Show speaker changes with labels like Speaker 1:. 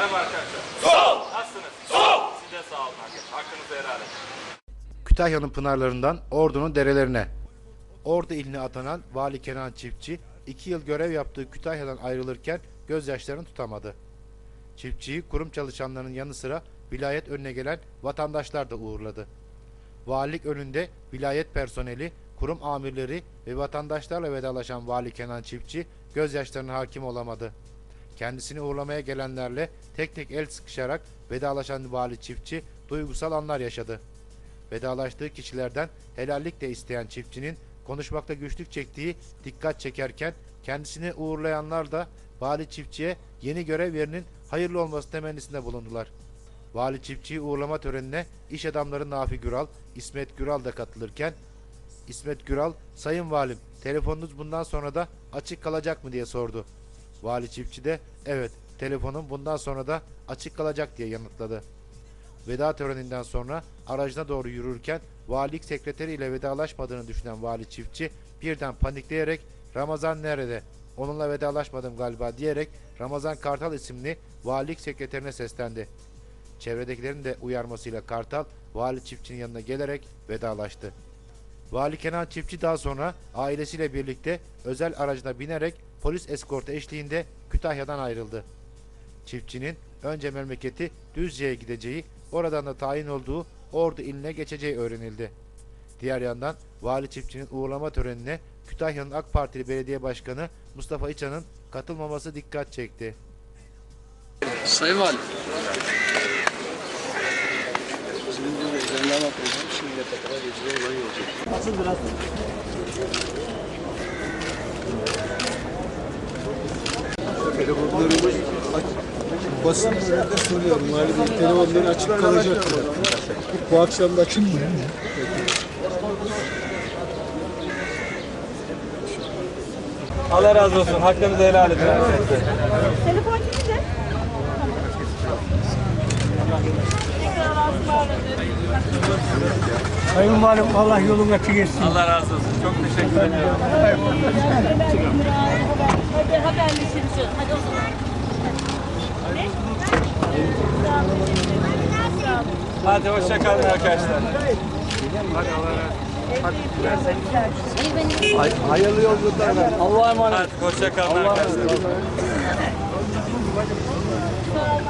Speaker 1: Merhaba arkadaşlar. Sol. Nasılsınız? Sol. Siz de sağ olun arkadaşlar. Hakkınızı helal edin.
Speaker 2: Kütahya'nın pınarlarından Ordu'nun derelerine. Ordu iline atanan Vali Kenan Çiftçi, iki yıl görev yaptığı Kütahya'dan ayrılırken gözyaşlarını tutamadı. Çiftçiyi kurum çalışanlarının yanı sıra vilayet önüne gelen vatandaşlar da uğurladı. Valilik önünde vilayet personeli, kurum amirleri ve vatandaşlarla vedalaşan Vali Kenan Çiftçi gözyaşlarına hakim olamadı. Kendisini uğurlamaya gelenlerle tek tek el sıkışarak vedalaşan Vali Çiftçi duygusal anlar yaşadı. Vedalaştığı kişilerden helallik de isteyen çiftçinin konuşmakta güçlük çektiği dikkat çekerken kendisini uğurlayanlar da vali çiftçiye yeni görev yerinin hayırlı olması temennisinde bulundular. Vali çiftçiyi uğurlama törenine iş adamları Nafi Güral, İsmet Güral da katılırken İsmet Güral, "Sayın Valim, telefonunuz bundan sonra da açık kalacak mı?" diye sordu. Vali çiftçi de, "Evet, telefonum bundan sonra da açık kalacak." diye yanıtladı. Veda töreninden sonra aracına doğru yürürken valilik sekreteriyle vedalaşmadığını düşünen vali çiftçi birden panikleyerek Ramazan nerede? Onunla vedalaşmadım galiba diyerek Ramazan Kartal isimli valilik sekreterine seslendi. Çevredekilerin de uyarmasıyla Kartal vali çiftçinin yanına gelerek vedalaştı. Vali Kenan Çiftçi daha sonra ailesiyle birlikte özel aracına binerek polis eskortu eşliğinde Kütahya'dan ayrıldı. Çiftçinin önce memleketi Düzce'ye gideceği, oradan da tayin olduğu Ordu iline geçeceği öğrenildi. Diğer yandan vali çiftçinin uğurlama törenine Kütahya'nın AK Partili Belediye Başkanı Mustafa İçan'ın katılmaması dikkat çekti.
Speaker 3: Sayın Valim. Sizin bir Telefonlarımız aç. Basın önünde soruyorum. Valide telefonları açık kalacak? Bu akşam da açık mı?
Speaker 1: Allah razı olsun. Hakkınızı helal edin.
Speaker 4: Telefon kimde?
Speaker 5: Sayın Valim Allah yolunu açık etsin.
Speaker 1: Allah razı olsun. Çok teşekkür ediyorum.
Speaker 4: Hadi haberleşiriz. Hadi o zaman. Ne? Sağ olun. Sağ olun.
Speaker 1: Hadi hoşça kalın arkadaşlar. Hadi Allah razı olsun.
Speaker 3: Hayırlı yolculuklar. Allah'a emanet.
Speaker 1: Hadi hoşça kalın arkadaşlar.
Speaker 4: Sağ olun.